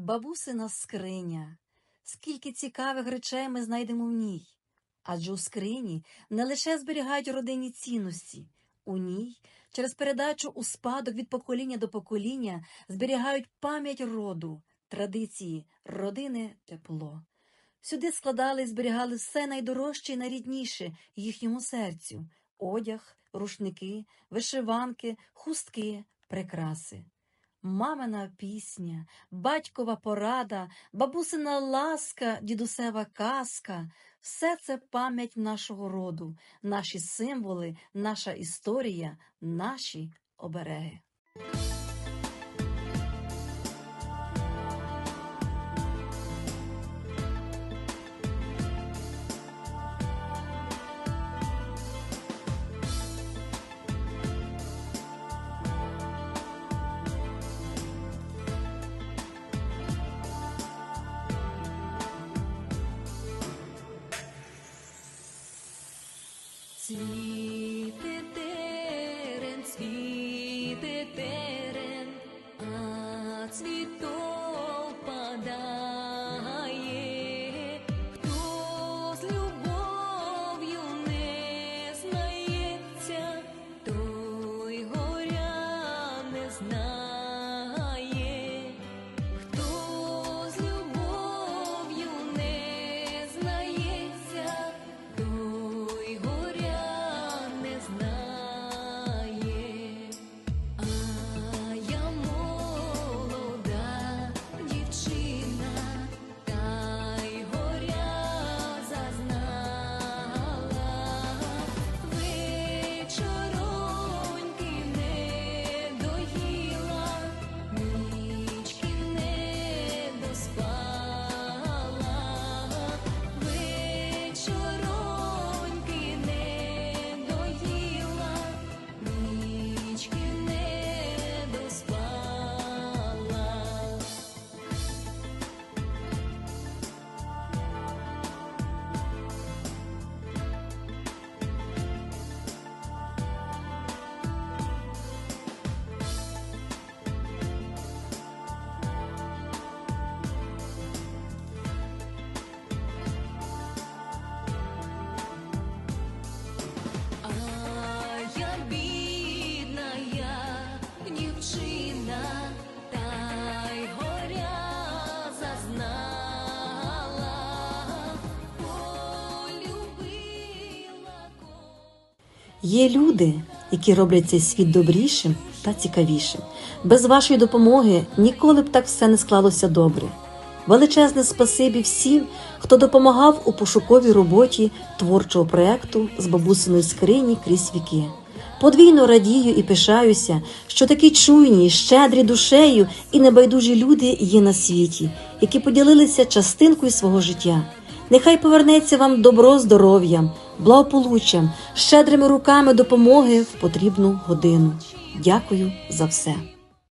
Бабусина скриня. Скільки цікавих речей ми знайдемо в ній. Адже у скрині не лише зберігають родинні цінності, у ній через передачу у спадок від покоління до покоління зберігають пам'ять роду, традиції, родини, тепло. Сюди складали і зберігали все найдорожче і найрідніше їхньому серцю одяг, рушники, вишиванки, хустки, прикраси. Мамина пісня, батькова порада, бабусина ласка, дідусева казка все це пам'ять нашого роду, наші символи, наша історія, наші обереги. Цвіте терен, цвіте терен, а цвітов Є люди, які роблять цей світ добрішим та цікавішим. Без вашої допомоги ніколи б так все не склалося добре. Величезне спасибі всім, хто допомагав у пошуковій роботі творчого проекту з бабусиної скрині крізь віки. Подвійно радію і пишаюся, що такі чуйні, щедрі душею і небайдужі люди є на світі, які поділилися частинкою свого життя. Нехай повернеться вам добро здоров'ям, благополуччям, щедрими руками допомоги в потрібну годину. Дякую за все.